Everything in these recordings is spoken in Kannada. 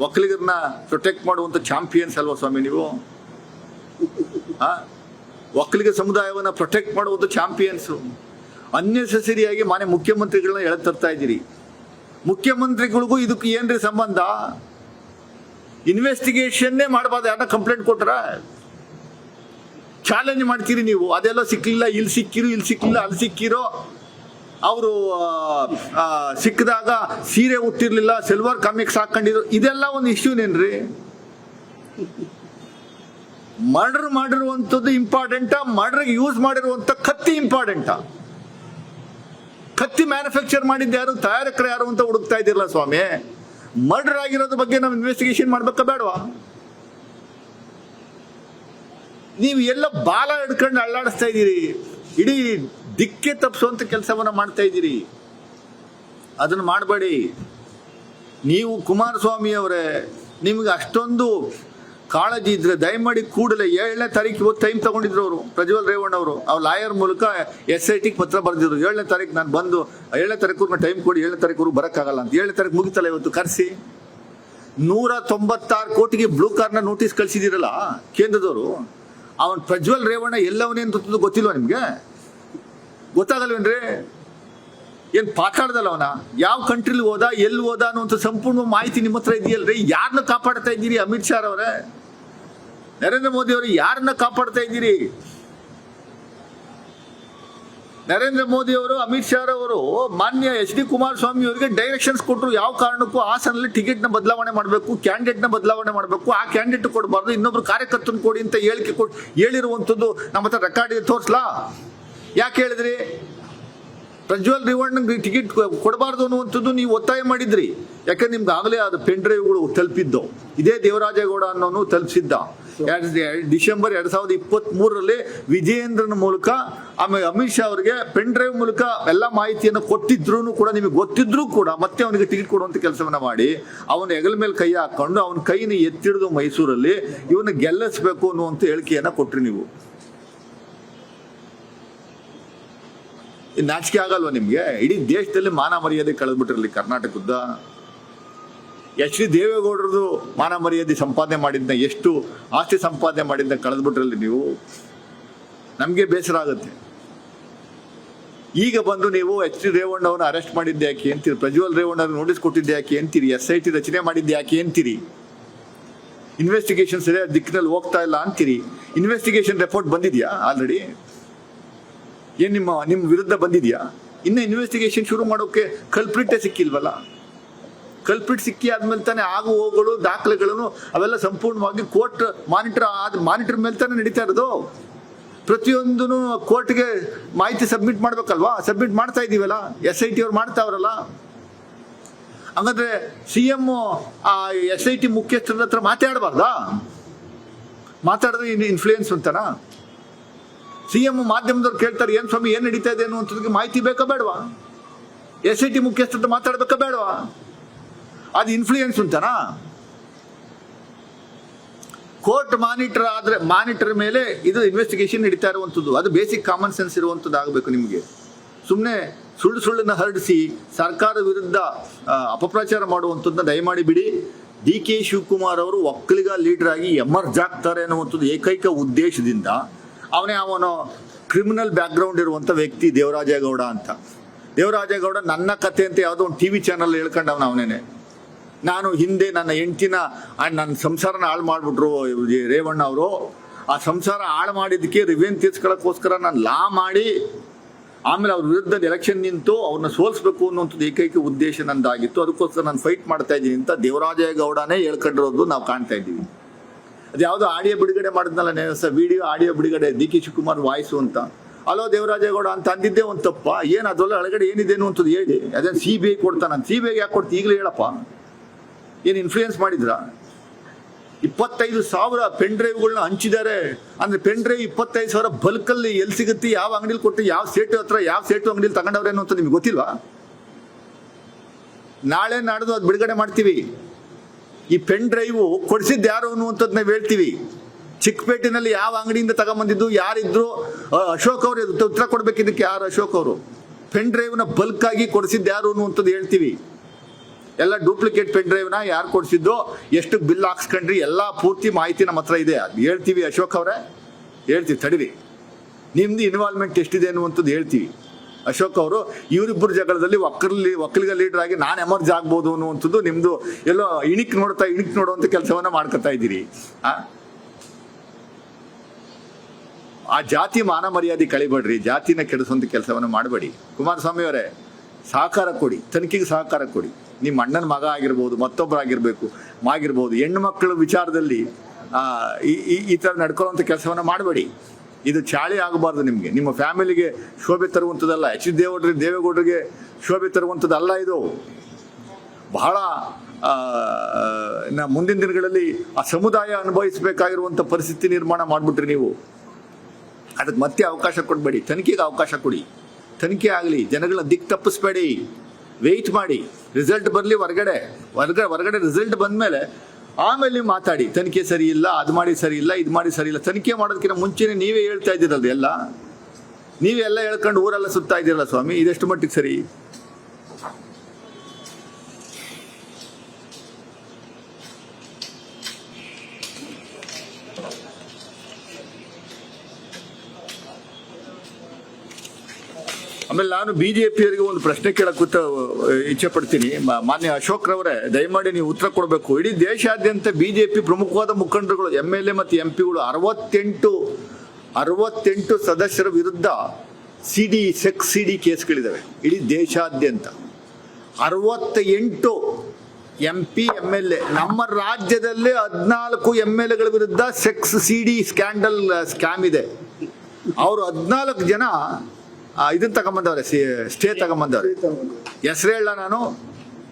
ಒಕ್ಕಲಿಗರನ್ನ ಪ್ರೊಟೆಕ್ಟ್ ಮಾಡುವಂತ ಚಾಂಪಿಯನ್ಸ್ ಅಲ್ವಾ ಸ್ವಾಮಿ ನೀವು? ಹಾಂ ಒಕ್ಕಲಿಗ ಸಮುದಾಯವನ್ನ ಪ್ರೊಟೆಕ್ಟ್ ಮಾಡುವಂತ ಚಾಂಪಿಯನ್ಸ್ ಅನ್ನೆಸೆಸರಿಯಾಗಿ ಮಾನ್ಯ ಮುಖ್ಯಮಂತ್ರಿಗಳನ್ನ ಎಳೆ ತರ್ತಾ ಇದ್ದೀರಿ. ಮುಖ್ಯಮಂತ್ರಿಗಳಿಗೂ ಇದಕ್ಕೆ ಏನ್ರಿ ಸಂಬಂಧ? ಇನ್ವೆಸ್ಟಿಗೇಷನ್ನೇ ಮಾಡಬಾರ್ದು. ಯಾರನ್ನ ಕಂಪ್ಲೇಂಟ್ ಕೊಟ್ರ? ಚಾಲೆಂಜ್ ಮಾಡ್ತೀರಿ ನೀವು. ಅದೆಲ್ಲ ಸಿಕ್ಲಿಲ್ಲ, ಇಲ್ಲಿ ಸಿಕ್ಕಿರೋ, ಇಲ್ಲಿ ಸಿಕ್ಕಿಲ್ಲ, ಅಲ್ಲಿ ಸಿಕ್ಕಿರೋ ಅವರು ಸಿಕ್ಕಿದಾಗ ಸೀರೆ ಉತ್ತಿರ್ಲಿಲ್ಲ ಸಿಲ್ವರ್ ಕಾಮಿಕ್ಸ್ ಹಾಕೊಂಡಿದ್ರು, ಇದೆಲ್ಲ ಒಂದು ಇಶ್ಯೂನೇನ್ರಿ ಮರ್ಡರ್ ಮಾಡಿರುವಂಥದ್ದು ಇಂಪಾರ್ಟೆಂಟಾ ಮರ್ಡರ್ಗೆ ಯೂಸ್ ಮಾಡಿರುವಂಥ ಕತ್ತಿ ಇಂಪಾರ್ಟೆಂಟಾ ಕತ್ತಿ ಮ್ಯಾನುಫ್ಯಾಕ್ಚರ್ ಮಾಡಿದ್ದು ಯಾರು, ತಯಾರಕರು ಯಾರು ಅಂತ ಹುಡುಕ್ತಾ ಇದ್ದಿರಲ್ಲ ಸ್ವಾಮಿ? ಮರ್ಡರ್ ಆಗಿರೋದ್ರ ಬಗ್ಗೆ ನಾವು ಇನ್ವೆಸ್ಟಿಗೇಷನ್ ಮಾಡ್ಬೇಕಾ ಬೇಡವಾ? ನೀವು ಎಲ್ಲ ಬಾಲ ಹಿಡ್ಕೊಂಡು ಅಳ್ಳಾಡಿಸ್ತಾ ಇದ್ದೀರಿ. ಇಡೀ ದಿಕ್ಕೆ ತಪ್ಪಿಸುವಂತ ಕೆಲಸವನ್ನ ಮಾಡ್ತಾ ಇದ್ದೀರಿ. ಅದನ್ನು ಮಾಡಬೇಡಿ. ನೀವು ಕುಮಾರಸ್ವಾಮಿ ಅವರೇ ನಿಮ್ಗೆ ಅಷ್ಟೊಂದು ಕಾಳಜಿ ಇದ್ರೆ ದಯಮಾಡಿ ಕೂಡಲೇ ಏಳನೇ ತಾರೀಕು ಇವತ್ತು ಟೈಮ್ ತಗೊಂಡಿದ್ರು ಅವರು, ಪ್ರಜ್ವಲ್ ರೇವಣ್ಣ ಅವರು. ಅವ್ರ ಲಾಯರ್ ಮೂಲಕ ಎಸ್ ಐ ಟಿಗೆ ಪತ್ರ ಬರೆದಿದ್ರು. ಏಳನೇ ತಾರೀಕು ನಾನು ಬಂದು, ಏಳನೇ ತಾರೀಕು ಟೈಮ್ ಕೊಡಿ, ಏಳನೇ ತಾರೀಕು ಬರೋಕ್ಕಾಗಲ್ಲ ಅಂತ. ಏಳನೇ ತಾರೀಕು ಮುಗಿತಲ್ಲ ಇವತ್ತು, ಕರೆಸಿ. ನೂರ ತೊಂಬತ್ತಾರು ಕೋಟಿಗೆ ಬ್ಲೂ ಕಾರ್ನ ನೋಟಿಸ್ ಕಳಿಸಿದಿರಲ್ಲ ಕೇಂದ್ರದವರು. ಅವನು ಪ್ರಜ್ವಲ್ ರೇವಣ್ಣ ಎಲ್ಲವನ್ನೇನು ಗೊತ್ತಿಲ್ವಾ ನಿಮ್ಗೆ? ಗೊತ್ತಾಗಲ್ವೇನ್ರಿ? ಏನು ಪಾತಾಡ್ದಲ್ಲ ಅವನ? ಯಾವ ಕಂಟ್ರಿಲಿ ಹೋದ, ಎಲ್ಲಿ ಹೋದ ಅನ್ನುವಂಥ ಸಂಪೂರ್ಣ ಮಾಹಿತಿ ನಿಮ್ಮ ಹತ್ರ ಇದೆಯಲ್ರಿ? ಯಾರನ್ನ ಕಾಪಾಡ್ತಾ ಇದ್ದೀರಿ ಅಮಿತ್ ಶಾ ಅವರೇ ನರೇಂದ್ರ ಮೋದಿ ಅವರು ಯಾರನ್ನ ಕಾಪಾಡ್ತಾ ಇದ್ದೀರಿ? ನರೇಂದ್ರ ಮೋದಿ ಅವರು, ಅಮಿತ್ ಶಾ ಅವರು ಮಾನ್ಯ ಎಚ್ ಡಿ ಕುಮಾರಸ್ವಾಮಿ ಅವರಿಗೆ ಡೈರೆಕ್ಷನ್ಸ್ ಕೊಟ್ಟರು ಯಾವ ಕಾರಣಕ್ಕೂ ಹಾಸನಲ್ಲಿ ಟಿಕೆಟ್ನ ಬದಲಾವಣೆ ಮಾಡಬೇಕು ಕ್ಯಾಂಡಿಡೇಟ್ನ ಬದಲಾವಣೆ ಮಾಡಬೇಕು. ಆ ಕ್ಯಾಂಡಿಡೇಟ್ ಕೊಡಬಾರ್ದು, ಇನ್ನೊಬ್ರು ಕಾರ್ಯಕರ್ತನ ಕೊಡಿ ಅಂತ ಹೇಳಿಕೆ ಕೊಟ್ಟು ಹೇಳಿರುವಂಥದ್ದು ನಮ್ಮ ಹತ್ರ ರೆಕಾರ್ಡ್ ತೋರಿಸ್ಲಾ? ಯಾಕೆ ಹೇಳಿದ್ರಿ? ಪ್ರಜ್ವಲ್ ರೇವಣ್ಣಗೆ ಟಿಕೆಟ್ ಕೊಡಬಾರ್ದು ಅನ್ನುವಂಥದ್ದು ನೀವು ಒತ್ತಾಯ ಮಾಡಿದ್ರಿ. ಯಾಕಂದ್ರೆ ನಿಮ್ಗೆ ಆಗಲೇ ಅದು ಪೆನ್ ಡ್ರೈವ್ಗಳು ತಲುಪಿದ್ದು. ಇದೇ ದೇವರಾಜೇಗೌಡ ಅನ್ನೋನು ತಲುಪಿಸಿದ್ದ. ಡಿಸೆಂಬರ್ ಎರಡ್ ಸಾವಿರದ ಇಪ್ಪತ್ತ್ ಮೂರರಲ್ಲಿ ವಿಜಯೇಂದ್ರನ ಮೂಲಕ ಆಮೇಲೆ ಅಮಿತ್ ಶಾ ಅವರಿಗೆ ಪೆನ್ ಡ್ರೈವ್ ಮೂಲಕ ಎಲ್ಲ ಮಾಹಿತಿಯನ್ನು ಕೊಟ್ಟಿದ್ರು ಕೂಡ ನಿಮಗೆ ಗೊತ್ತಿದ್ರು ಕೂಡ ಮತ್ತೆ ಅವನಿಗೆ ಟಿಕೆಟ್ ಕೊಡುವಂತ ಕೆಲಸವನ್ನ ಮಾಡಿ ಅವನ ಹೆಗಲ ಮೇಲೆ ಕೈ ಹಾಕೊಂಡು ಅವನ ಕೈನ ಎತ್ತಿಡಿದು ಮೈಸೂರಲ್ಲಿ ಇವನ್ನ ಗೆಲ್ಲಿಸ್ಬೇಕು ಅನ್ನುವಂಥ ಹೇಳಿಕೆಯನ್ನ ಕೊಟ್ರಿ ನೀವು. ನಾಚಿಕೆ ಆಗಲ್ವಾ ನಿಮಗೆ? ಇಡೀ ದೇಶದಲ್ಲಿ ಮಾನ ಮರ್ಯಾದೆ ಕಳೆದ್ಬಿಟ್ಟಿರಲಿ ಕರ್ನಾಟಕದ ಎಚ್ ಡಿ ದೇವೇಗೌಡರದು ಮಾನ ಮರ್ಯಾದೆ ಸಂಪಾದನೆ ಮಾಡಿದ್ನ, ಎಷ್ಟು ಆಸ್ತಿ ಸಂಪಾದನೆ ಮಾಡಿದ್ನ ಕಳೆದ್ಬಿಟ್ರಲ್ಲಿ ನೀವು? ನಮಗೆ ಬೇಸರ ಆಗುತ್ತೆ. ಈಗ ಬಂದು ನೀವು ಎಚ್ ಡಿ ರೇವಣ್ಣವನ್ನ ಅರೆಸ್ಟ್ ಮಾಡಿದ್ದೆ ಯಾಕೆ ಅಂತೀರಿ? ಪ್ರಜ್ವಲ್ ರೇವಣ್ಣ ನೋಟಿಸ್ ಕೊಟ್ಟಿದ್ದೆ ಯಾಕೆ ಅಂತೀರಿ? ಎಸ್ ಐ ಟಿ ರಚನೆ ಮಾಡಿದ್ದೆ ಯಾಕೆ ಅಂತೀರಿ? ಇನ್ವೆಸ್ಟಿಗೇಷನ್ ಸರಿಯಾದ ದಿಕ್ಕಿನಲ್ಲಿ ಹೋಗ್ತಾ ಇಲ್ಲ ಅಂತೀರಿ? ಇನ್ವೆಸ್ಟಿಗೇಷನ್ ರಿಪೋರ್ಟ್ ಬಂದಿದೆಯಾ ಆಲ್ರೆಡಿ ಏನ್ ನಿಮ್ಮ ನಿಮ್ಮ ವಿರುದ್ಧ ಬಂದಿದ್ಯಾ? ಇನ್ನ ಇನ್ವೆಸ್ಟಿಗೇಷನ್ ಶುರು ಮಾಡೋಕೆ ಕಲ್ಪ್ರಿಟ್ಟೆ ಸಿಕ್ಕಿಲ್ವಲ್ಲ? ಕಲ್ಪ್ರಿಟ್ ಸಿಕ್ಕಿ ಆದ್ಮೇಲೆ ತಾನೇ ಆಗು ಹೋಗುಗಳು, ದಾಖಲೆಗಳನ್ನು ಅವೆಲ್ಲ ಸಂಪೂರ್ಣವಾಗಿ ಕೋರ್ಟ್ ಮಾನಿಟರ್ ಆದ ಮಾನಿಟರ್ ಮೇಲೆ ತಾನೇ ನಡೀತಾ ಇರೋದು? ಪ್ರತಿಯೊಂದೂ ಕೋರ್ಟ್ಗೆ ಮಾಹಿತಿ ಸಬ್ಮಿಟ್ ಮಾಡ್ಬೇಕಲ್ವಾ? ಸಬ್ಮಿಟ್ ಮಾಡ್ತಾ ಇದೀವಲ್ಲ ಎಸ್ ಐ ಟಿ ಅವ್ರು ಮಾಡ್ತಾವ್ರಲ್ಲ? ಹಂಗಂದ್ರೆ C M S I T ಮುಖ್ಯಸ್ಥರ ಹತ್ರ ಮಾತಾಡಬಾರ್ದಾ? ಮಾತಾಡಿದ್ರೆ ಇನ್ನು ಇನ್ಫ್ಲೂಯೆನ್ಸ್ ಅಂತನಾ ಸಿ ಎಂ ಮಾಧ್ಯಮದವ್ರು ಕೇಳ್ತಾರೆ, ಏನು ಸ್ವಾಮಿ, ಏನು ನಡೀತಾ ಇದೆ ಅನ್ನುವಂಥದ್ದಕ್ಕೆ ಮಾಹಿತಿ ಬೇಕಾ ಬೇಡವಾ? ಎಸ್ ಐ ಟಿ ಮುಖ್ಯಸ್ಥ ಮಾತಾಡಬೇಕಾ ಬೇಡವಾ? ಅದು ಇನ್ಫ್ಲೂಯೆನ್ಸ್ ಅಂತನಾ ಕೋರ್ಟ್ ಮಾನಿಟರ್ ಆದ್ರೆ ಮಾನಿಟರ್ ಮೇಲೆ ಇದು ಇನ್ವೆಸ್ಟಿಗೇಷನ್ ನಡೀತಾ ಇರುವಂಥದ್ದು. ಅದು ಬೇಸಿಕ್ ಕಾಮನ್ ಸೆನ್ಸ್ ಇರುವಂಥದ್ದು ಆಗಬೇಕು ನಿಮಗೆ. ಸುಮ್ಮನೆ ಸುಳ್ಳು ಸುಳ್ಳನ್ನು ಹರಡಿಸಿ, ಸರ್ಕಾರ ವಿರುದ್ಧ ಅಪಪ್ರಚಾರ ಮಾಡುವಂಥದ್ದನ್ನ ದಯಮಾಡಿ ಬಿಡಿ. ಡಿ ಕೆ ಶಿವಕುಮಾರ್ ಅವರು ಒಕ್ಕಲಿಗ ಲೀಡರ್ ಆಗಿ ಎಮರ್ಜ್ ಆಗ್ತಾರೆ ಅನ್ನುವಂಥದ್ದು ಏಕೈಕ ಉದ್ದೇಶದಿಂದ ಅವನೇ ಅವನು ಕ್ರಿಮಿನಲ್ ಬ್ಯಾಕ್ಗ್ರೌಂಡ್ ಇರುವಂಥ ವ್ಯಕ್ತಿ ದೇವರಾಜೇಗೌಡ ಅಂತ. ದೇವರಾಜೇಗೌಡ ನನ್ನ ಕತೆ ಅಂತ ಯಾವುದೋ ಒಂದು ಟಿ ವಿ ಚಾನಲ್ ಹೇಳ್ಕೊಂಡವನು ಅವನೇನೆ. ನಾನು ಹಿಂದೆ ನನ್ನ ಹೆಂಡ್ತಿನ ನನ್ನ ಸಂಸಾರನ ಹಾಳು ಮಾಡಿಬಿಟ್ರು ರೇವಣ್ಣ ಅವರು. ಆ ಸಂಸಾರ ಹಾಳು ಮಾಡಿದ್ದಕ್ಕೆ ರಿವೆನ್ ತೀರ್ಸ್ಕೊಳ್ಳೋಕ್ಕೋಸ್ಕರ ನಾನು ಲಾ ಮಾಡಿ, ಆಮೇಲೆ ಅವ್ರ ವಿರುದ್ಧ ಎಲೆಕ್ಷನ್ ನಿಂತು ಅವ್ರನ್ನ ಸೋಲಿಸ್ಬೇಕು ಅನ್ನುವಂಥದ್ದು ಏಕೈಕ ಉದ್ದೇಶ ನಂದಾಗಿತ್ತು. ಅದಕ್ಕೋಸ್ಕರ ನಾನು ಫೈಟ್ ಮಾಡ್ತಾ ಇದ್ದೀನಿ ಅಂತ ದೇವರಾಜೇಗೌಡನೇ ಹೇಳ್ಕೊಂಡಿರೋದು ನಾವು ಕಾಣ್ತಾ ಇದ್ದೀವಿ. ಅದು ಯಾವುದೋ ಆಡಿಯೋ ಬಿಡುಗಡೆ ಮಾಡಿದ್ನಲ್ಲ ಸರ್ ವಿಡಿಯೋ ಆಡಿಯೋ ಬಿಡುಗಡೆ, ಡಿ ಕೆ ಶಿವಕುಮಾರ್ ವಾಯ್ಸು ಅಂತ. ಅಲೋ ದೇವರಾಜೇಗೌಡ ಅಂತ ಅಂದಿದ್ದೆ ಒಂದು ತಪ್ಪ. ಏನು ಅದೊಲ್ಲ ಒಳಗಡೆ ಏನಿದೆ ಅಂತದ್ದು ಹೇಳಿ. ಅದೇ ಸಿ ಬಿ ಐ ಕೊಡ್ತಾನೆ ಸಿ ಬಿ ಐಗೆ ಯಾಕೆ ಕೊಡ್ತೀನಿ ಈಗಲೇ ಹೇಳಪ್ಪ. ಏನು ಇನ್ಫ್ಲೂಯೆನ್ಸ್ ಮಾಡಿದ್ರಾ? ಇಪ್ಪತ್ತೈದು ಸಾವಿರ ಪೆನ್ ಡ್ರೈವ್ಗಳನ್ನ ಹಂಚಿದ್ದಾರೆ ಅಂದರೆ ಪೆನ್ ಡ್ರೈವ್ ಇಪ್ಪತ್ತೈದು ಸಾವಿರ ಬಲ್ಕಲ್ಲಿ ಎಲ್ಲಿ ಸಿಗುತ್ತೆ, ಯಾವ ಅಂಗಡಿಲಿ ಕೊಟ್ಟು ಯಾವ ಸೇಟು ಹತ್ರ, ಯಾವ ಸೇಟು ಅಂಗಡಿಲಿ ತಗೊಂಡವ್ರೇನು ಅಂತ ನಿಮ್ಗೆ ಗೊತ್ತಿಲ್ವಾ? ನಾಳೆ ನಾಡ್ದು ಅದು ಬಿಡುಗಡೆ ಮಾಡ್ತೀವಿ. ಈ ಪೆನ್ ಡ್ರೈವ್ ಕೊಡಿಸಿದ್ದು ಯಾರು ಅನ್ನುವಂಥದ್ದು ನಾವು ಹೇಳ್ತೀವಿ. ಚಿಕ್ಕಪೇಟಿನಲ್ಲಿ ಯಾವ ಅಂಗಡಿಯಿಂದ ತಗೊಂಬಂದಿದ್ದು, ಯಾರಿದ್ರು ಅಶೋಕ್ ಅವರು ಉತ್ತರ ಕೊಡ್ಬೇಕಿದ್ದಕ್ಕೆ ಯಾರು ಅಶೋಕ್ ಅವರು? ಪೆನ್ ಡ್ರೈವ್ನ ಬಲ್ಕ್ ಆಗಿ ಕೊಡಿಸಿದ್ದು ಯಾರು ಅನ್ನುವಂಥದ್ದು ಹೇಳ್ತೀವಿ. ಎಲ್ಲ ಡೂಪ್ಲಿಕೇಟ್ ಪೆನ್ ಡ್ರೈವ್ನ ಯಾರು ಕೊಡಿಸಿದ್ದು, ಎಷ್ಟು ಬಿಲ್ ಹಾಕ್ಸ್ಕೊಂಡ್ರಿ ಎಲ್ಲ ಪೂರ್ತಿ ಮಾಹಿತಿ ನಮ್ಮ ಹತ್ರ ಇದೆ. ಅದು ಹೇಳ್ತೀವಿ ಅಶೋಕ್ ಅವರೇ. ಹೇಳ್ತೀವಿ, ತಡಿರಿ. ನಿಮ್ದು ಇನ್ವಾಲ್ವ್ಮೆಂಟ್ ಎಷ್ಟಿದೆ ಅನ್ನುವಂಥದ್ದು ಹೇಳ್ತೀವಿ. ಅಶೋಕ್ ಅವರು, ಇವರಿಬ್ಬರು ಜಗಳದಲ್ಲಿ ಒಕ್ಕಲಿ ಒಕ್ಕಲಿಗ ಲೀಡರ್ ಆಗಿ ನಾನು ಎಮರ್ಜ್ ಆಗ್ಬೋದು ಅನ್ನುವಂಥದ್ದು ನಿಮ್ದು ಎಲ್ಲೋ ಇಣಿಕ್ ನೋಡ್ತಾ, ಇಣಿಕ್ ನೋಡುವಂಥ ಕೆಲಸವನ್ನ ಮಾಡ್ಕೊತಾ ಇದ್ದೀರಿ. ಆ? ಜಾತಿ ಮಾನ ಮರ್ಯಾದೆ ಕಳಿಬೇಡ್ರಿ, ಜಾತಿನ ಕೆಡಿಸುವಂಥ ಕೆಲಸವನ್ನು ಮಾಡಬೇಡಿ. ಕುಮಾರಸ್ವಾಮಿ ಅವರೇ, ಸಹಕಾರ ಕೊಡಿ, ತನಿಖೆಗೆ ಸಹಕಾರ ಕೊಡಿ. ನಿಮ್ಮ ಅಣ್ಣನ ಮಗ ಆಗಿರ್ಬೋದು ಮತ್ತೊಬ್ಬರಾಗಿರ್ಬೇಕು ಆಗಿರ್ಬೋದು, ಹೆಣ್ಣು ಮಕ್ಕಳ ವಿಚಾರದಲ್ಲಿ ಈ, ಈ- ಥರ ನಡ್ಕೊಳ್ಳುವಂಥ ಕೆಲಸವನ್ನು ಮಾಡಬೇಡಿ. ಇದು ಚಾಳಿ ಆಗಬಾರ್ದು ನಿಮಗೆ. ನಿಮ್ಮ ಫ್ಯಾಮಿಲಿಗೆ ಶೋಭೆ ತರುವಂಥದ್ದಲ್ಲ. ಎಚ್ ದೇವೇಗೌಡರಿಗೆ ದೇವೇಗೌಡರಿಗೆ ಶೋಭೆ ತರುವಂಥದ್ದಲ್ಲ ಇದು. ಬಹಳ ಮುಂದಿನ ದಿನಗಳಲ್ಲಿ ಆ ಸಮುದಾಯ ಅನುಭವಿಸಬೇಕಾಗಿರುವಂಥ ಪರಿಸ್ಥಿತಿ ನಿರ್ಮಾಣ ಮಾಡಿಬಿಟ್ರಿ ನೀವು. ಅದಕ್ಕೆ ಮತ್ತೆ ಅವಕಾಶ ಕೊಡಬೇಡಿ. ತನಿಖೆಗೆ ಅವಕಾಶ ಕೊಡಿ. ತನಿಖೆ ಆಗಲಿ. ಜನಗಳ ದಿಕ್ಕು ತಪ್ಪಿಸ್ಬೇಡಿ. ವೆಯ್ಟ್ ಮಾಡಿ. ರಿಸಲ್ಟ್ ಬರಲಿ ಹೊರಗಡೆ. ಹೊರಗಡೆ ಹೊರಗಡೆ ರಿಸಲ್ಟ್ ಬಂದಮೇಲೆ ಆಮೇಲೆ ನೀವು ಮಾತಾಡಿ. ತನಿಖೆ ಸರಿ ಇಲ್ಲ, ಅದು ಮಾಡಿ ಸರಿ ಇಲ್ಲ, ಇದು ಮಾಡಿ ಸರಿ ಇಲ್ಲ. ತನಿಖೆ ಮಾಡೋದಕ್ಕಿಂತ ಮುಂಚೆನೇ ನೀವೇ ಹೇಳ್ತಾ ಇದ್ದೀರಲ್ಲ ಎಲ್ಲ? ನೀವೆಲ್ಲ ಹೇಳ್ಕೊಂಡು ಊರೆಲ್ಲ ಸುತ್ತಾ ಇದ್ದೀರಲ್ಲ ಸ್ವಾಮಿ, ಇದೆಷ್ಟು ಮಟ್ಟಿಗೆ ಸರಿ? ಆಮೇಲೆ ನಾನು ಬಿಜೆಪಿಯವರಿಗೆ ಒಂದು ಪ್ರಶ್ನೆ ಕೇಳಕ್ ಇಚ್ಛೆ ಪಡ್ತೀನಿ. ಮಾನ್ಯ ಅಶೋಕ್ ರವರೇ, ದಯಮಾಡಿ ನೀವು ಉತ್ತರ ಕೊಡಬೇಕು. ಇಡೀ ದೇಶಾದ್ಯಂತ ಬಿಜೆಪಿ ಪ್ರಮುಖವಾದ ಮುಖಂಡರುಗಳು, ಎಂ ಎಲ್ ಎ ಮತ್ತು ಎಂ ಪಿಗಳು ಅರವತ್ತೆಂಟು ಅರವತ್ತೆಂಟು ಸದಸ್ಯರ ವಿರುದ್ಧ C D sex C D ಕೇಸ್ಗಳಿದ್ದಾವೆ ಇಡೀ ದೇಶಾದ್ಯಂತ. ಅರವತ್ತ ಎಂಟು M P, M L A. ನಮ್ಮ ರಾಜ್ಯದಲ್ಲೇ ಹದಿನಾಲ್ಕು ಎಂ ಎಲ್ ಎಗಳ ವಿರುದ್ಧ sex C D scandal, scam ಇದೆ. ಅವರು ಹದಿನಾಲ್ಕು ಜನ ಇದನ್ನ ತಗೊಂಬಂದವ್ರೆ ಸ್ಟೇ ತಗೊಂಬಂದವ್ರೆ. ಹೆಸರು ಹೇಳ ನಾನು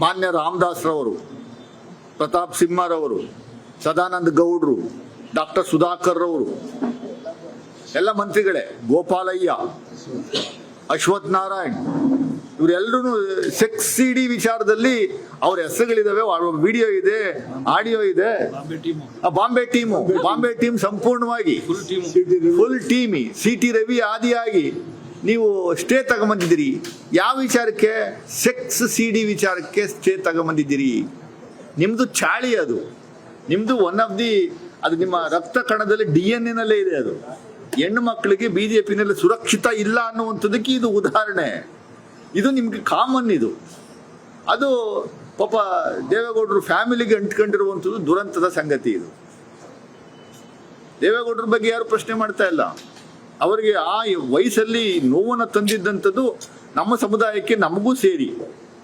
ಮಾನ್ಯ ರಾಮದಾಸ್ ರವರು ಪ್ರತಾಪ್ ಸಿಂಹರವರು ಸದಾನಂದ ಗೌಡ್ರು ಡಾಕ್ಟರ್ ಸುಧಾಕರ್ ರವರು ಎಲ್ಲ ಮಂತ್ರಿಗಳೇ ಗೋಪಾಲಯ್ಯ ಅಶ್ವಥ್ ನಾರಾಯಣ್ ಇವರೆಲ್ಲರೂ ಸೆಕ್ಸ್ ಸಿ ಡಿ ವಿಚಾರದಲ್ಲಿ ಅವ್ರ ಹೆಸರುಗಳಿದಾವೆ ವಿಡಿಯೋ ಇದೆ ಆಡಿಯೋ ಇದೆ. ಬಾಂಬೆ ಟೀಮು. ಬಾಂಬೆ ಟೀಮು ಸಂಪೂರ್ಣವಾಗಿ full team. Full team. C T Ravi ಆದಿಯಾಗಿ ನೀವು ಸ್ಟೇ ತಗೊಂಬಂದಿದ್ದೀರಿ. ಯಾವ ವಿಚಾರಕ್ಕೆ? ಸೆಕ್ಸ್ ಸಿ ಡಿ ವಿಚಾರಕ್ಕೆ ಸ್ಟೇ ತಗೊಂಬಂದಿದ್ದೀರಿ. ನಿಮ್ಮದು ಚಾಳಿ ಅದು. ನಿಮ್ಮದು ಒನ್ ಆಫ್ ದಿ ಅದು ನಿಮ್ಮ ರಕ್ತ ಕಣದಲ್ಲಿ ಡಿ ಎನ್ ಎನಲ್ಲೇ ಇದೆ ಅದು. ಹೆಣ್ಣು ಮಕ್ಕಳಿಗೆ ಬಿ ಜೆ ಪಿನಲ್ಲಿ ಸುರಕ್ಷಿತ ಇಲ್ಲ ಅನ್ನುವಂಥದ್ದಕ್ಕೆ ಇದು ಉದಾಹರಣೆ. ಇದು ನಿಮಗೆ ಕಾಮನ್ ಇದು. ಅದು ಪಾಪ ದೇವೇಗೌಡರು ಫ್ಯಾಮಿಲಿಗೆ ಅಂಟ್ಕೊಂಡಿರುವಂಥದ್ದು ದುರಂತದ ಸಂಗತಿ ಇದು. ದೇವೇಗೌಡರ ಬಗ್ಗೆ ಯಾರು ಪ್ರಶ್ನೆ ಮಾಡ್ತಾ ಇಲ್ಲ? ಅವರಿಗೆ ಆ ವಯಸ್ಸಲ್ಲಿ ನೋವನ್ನು ತಂದಿದ್ದಂಥದ್ದು ನಮ್ಮ ಸಮುದಾಯಕ್ಕೆ ನಮಗೂ ಸೇರಿ,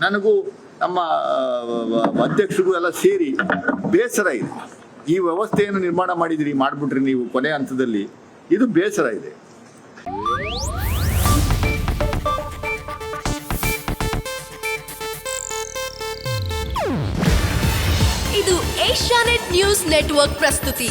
ನನಗೂ ನಮ್ಮ ಅಧ್ಯಕ್ಷರಿಗೂ ಎಲ್ಲ ಸೇರಿ ಬೇಸರ ಇದೆ. ಈ ವ್ಯವಸ್ಥೆಯನ್ನು ನಿರ್ಮಾಣ ಮಾಡಿದಿರಿ, ಮಾಡಿಬಿಟ್ರಿ ನೀವು ಕೊನೆ ಹಂತದಲ್ಲಿ. ಇದು ಬೇಸರ ಇದೆ. ಇದು ಏಷ್ಯಾನೆಟ್ ನ್ಯೂಸ್ ನೆಟ್ವರ್ಕ್ ಪ್ರಸ್ತುತಿ.